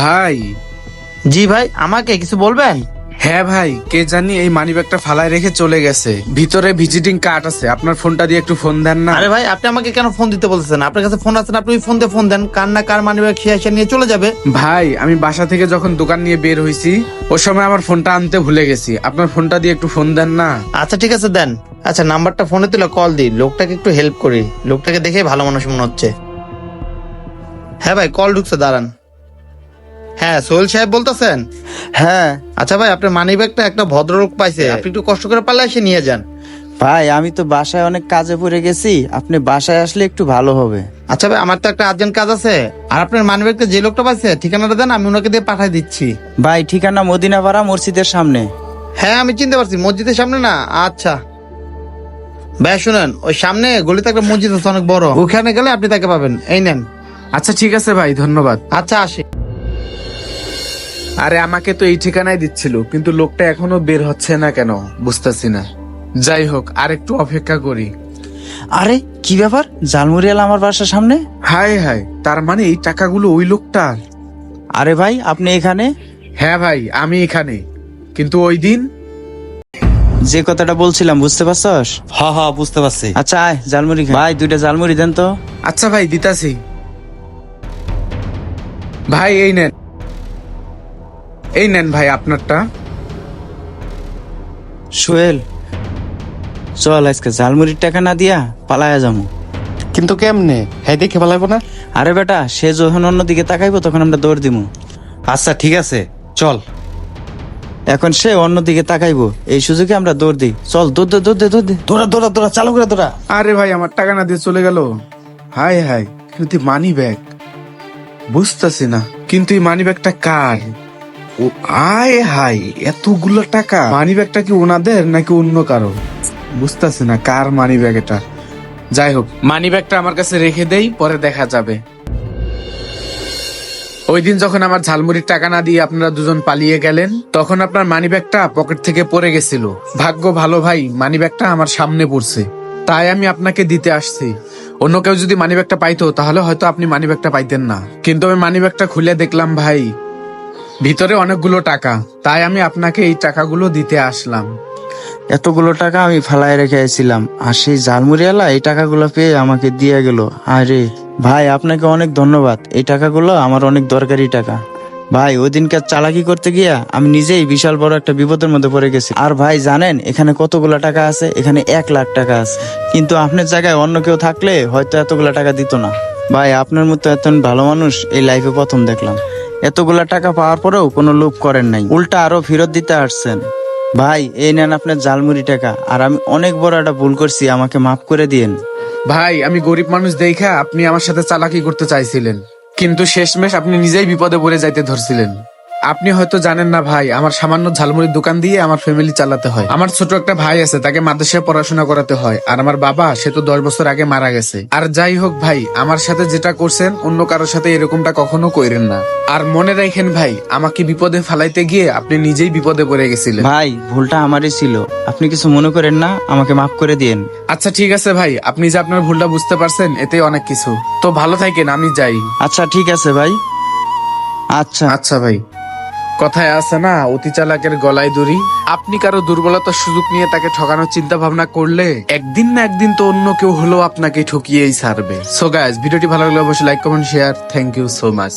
ভাই। জি ভাই আমাকে কিছু বলবেন? হ্যাঁ ভাই কে জানি এই মানিব্যাগটা ফালায় রেখে চলে গেছে। ভিতরে ভিজিটিং কার্ড আছে আপনার ফোনটা দিয়ে একটু ফোন দেন না। আরে ভাই আপনি আমাকে কেন ফোন দিতে বলতেছেন? আপনার কাছে ফোন আছে না, আপনি ফোন দিয়ে ফোন দেন। কার না কার মানি ব্যাগ এসে নিয়ে চলে যাবে। ভাই আমি বাসা থেকে যখন দোকান নিয়ে বের হয়েছি ওই সময় আমার ফোনটা আনতে ভুলে গেছি। আপনার ফোনটা দিয়ে একটু ফোন দেন না। আচ্ছা ঠিক আছে দেন। আচ্ছা নাম্বারটা ফোনে তুলে কল দিই। লোকটাকে একটু হেল্প করি। লোকটাকে দেখে ভালো মানুষ মনে হচ্ছে। হ্যাঁ ভাই কল ঢুকছে দাঁড়ান। হ্যাঁ সোহেল সাহেব বলতেছেন? হ্যাঁ। আচ্ছা ভাই আপনার মানি ব্যাগটা একটা ভদ্রলোক পাইছে। আপনি একটু কষ্ট করে পারলে এসে নিয়ে যান। ভাই আমি তো বাসায় অনেক কাজে পড়ে গেছি। আপনি বাসায় আসলে একটু ভালো হবে। আচ্ছা ভাই আমার তো একটা আর্জেন্ট কাজ আছে। আর আপনার মানি ব্যাগটা যে লোকটা পাইছে ঠিকানাটা দেন আমি ওনাকে দিয়ে পাঠিয়ে দিচ্ছি। ভাই ঠিকানা মদিনাপাড়া মসজিদের সামনে। হ্যাঁ আমি চিনতে পারছি মসজিদের সামনে না? আচ্ছা। ভাই শুনেন ওই সামনে গলিতে একটা মসজিদ আছে অনেক বড়। ওখানে গেলে আপনি তাকে পাবেন। এই নেন। আচ্ছা ঠিক আছে ভাই ধন্যবাদ। আচ্ছা আসি। আরে আমাকে তো এই ঠিকানায় দিচ্ছিল কিন্তু লোকটা এখনও বের হচ্ছে না কেন? বুঝতেছি না। যাই হোক আর একটু অপেক্ষা করি। আরে কি ব্যাপার? জালমুরিয়াল আমার বাসার সামনে? হাই হাই তার মানে এই টাকাগুলো ওই লোকটার আরে ভাই আপনি এখানে? হ্যাঁ ভাই আমি এখানে। কিন্তু ওই দিন? যে কথাটা বলছিলাম বুঝতে পারছস? হ্যাঁ হ্যাঁ বুঝতে পারছি। আচ্ছা আয় জালমুড়ি খা। ভাই দুইটা জালমুড়ি দেন তো। আচ্ছা ভাই দিতাছি। ভাই এই নেন। এই নেন ভাই আপনারটা। সোহেল চল আজকে ঝালমুড়ির টাকা না দিয়া পালায়া যাব কিন্তু কেমনে? হ্যাঁ দেখে ভালাইবো না? আরে বেটা সে যখন অন্যদিকে তাকাইবো তখন আমরা দৌড় দিমু। আচ্ছা ঠিক আছে চল। এখন সে অন্যদিকে তাকাইবো এই সুযোগে আমরা দৌড় দিই। চল দৌড় দে দৌড় দে দৌড় দে। দৌড়া দৌড়া দৌড়া চালু করে দৌড়া। আরে ভাই আমার টাকা না দিয়ে চলে গেল। হাই হাই কিন্তু মানি ব্যাগ বুঝতেছি না কিন্তু এই মানি ব্যাগটা কার? আয় হাই এতগুলো টাকা। মানি ব্যাগটা কি ওনাদের নাকি অন্য কারও? বুঝতেছি না, কার মানি ব্যাগ এটা? যাই হোক মানি ব্যাগটা আমার কাছে রেখে দেই, পরে দেখা যাবে। ওই দিন যখন আমার ঝালমুড়ির টাকা না দিয়ে আপনারা দুজন পালিয়ে গেলেন, তখন আপনার মানি ব্যাগটা পকেট থেকে পড়ে গেছিল। ভাগ্য ভালো ভাই মানি ব্যাগটা আমার সামনে পড়ছে। তাই আমি আপনাকে দিতে আসছি। অন্য কেউ যদি মানি ব্যাগটা পাইতো, তাহলে হয়তো আপনি মানি ব্যাগটা পাইতেন না। কিন্তু আমি মানি ব্যাগটা খুলে দেখলাম ভাই ভিতরে অনেকগুলো টাকা, তাই আমি আপনাকে এই টাকাগুলো দিতে আসলাম। এতগুলো টাকা আমি ফেলাই রেখে আইছিলাম, আর সেই জালমুড়িয়ালা এই টাকাগুলো পেয়ে আমাকে দিয়ে গেল। আরে ভাই, আপনাকে অনেক ধন্যবাদ। এই টাকাগুলো আমার অনেক দরকারি টাকা। ভাই, ওই দিনকার চালাকি করতে গিয়া আমি নিজেই বিশাল বড় একটা বিপদের মধ্যে পড়ে গেছি। আর ভাই, জানেন, এখানে কতগুলো টাকা আছে? এখানে এক লাখ টাকা আছে। কিন্তু আপনার জায়গায় অন্য কেউ থাকলে হয়তো এতগুলো টাকা দিত না। ভাই, আপনার মতো এত ভালো মানুষ এই লাইফে প্রথম দেখলাম। এতগুলা টাকা পাওয়ার পরেও কোনো লোভ করেন নাই। উল্টা আরও ফেরত দিতে আসছেন। ভাই, এই নেন আপনার জালমুড়ি টাকা, আর আমি অনেক বড় একটা ভুল করছি, আমাকে মাফ করে দিয়েন। ভাই, আমি গরিব মানুষ দেখা আপনি আমার সাথে চালাকি করতে চাইছিলেন, কিন্তু শেষমেশ আপনি নিজেই বিপদে পড়ে যাইতে ধরছিলেন। আপনি হয়তো জানেন না ভাই আমার সামান্য ঝালমুড়ির দোকান দিয়ে আমার ফ্যামিলি চালাতে হয়। আমার ছোট একটা ভাই আছে তাকে মাদ্রাসায় পড়াশোনা করাতে হয়। আর আমার বাবা সে তো দশ বছর আগে মারা গেছে। আর যাই হোক ভাই আমার সাথে যেটা করছেন অন্য কারোর সাথে এরকমটা কখনো করেন না। আর মনে রাখেন ভাই আমাকে বিপদে ফালাইতে গিয়ে আপনি নিজেই বিপদে পড়ে গেছিলেন। ভাই ভুলটা আমারই ছিল। আপনি কিছু মনে করেন না আমাকে মাফ করে দিয়েন। আচ্ছা ঠিক আছে ভাই আপনি যে আপনার ভুলটা বুঝতে পারছেন এতে অনেক কিছু। তো ভালো থাকেন আমি যাই। আচ্ছা ঠিক আছে ভাই। আচ্ছা। আচ্ছা ভাই। কথায় আছে না, অতি চালাকের গলায় দড়ি। আপনি কারও দুর্বলতার সুযোগ নিয়ে তাকে ঠকানোর চিন্তা ভাবনা করলে একদিন না একদিন তো অন্য কেউ হলেও আপনাকে ঠকিয়েই ছাড়বে। সো গাইজ ভিডিওটি ভালো লাগলে অবশ্যই like comment share thank you so much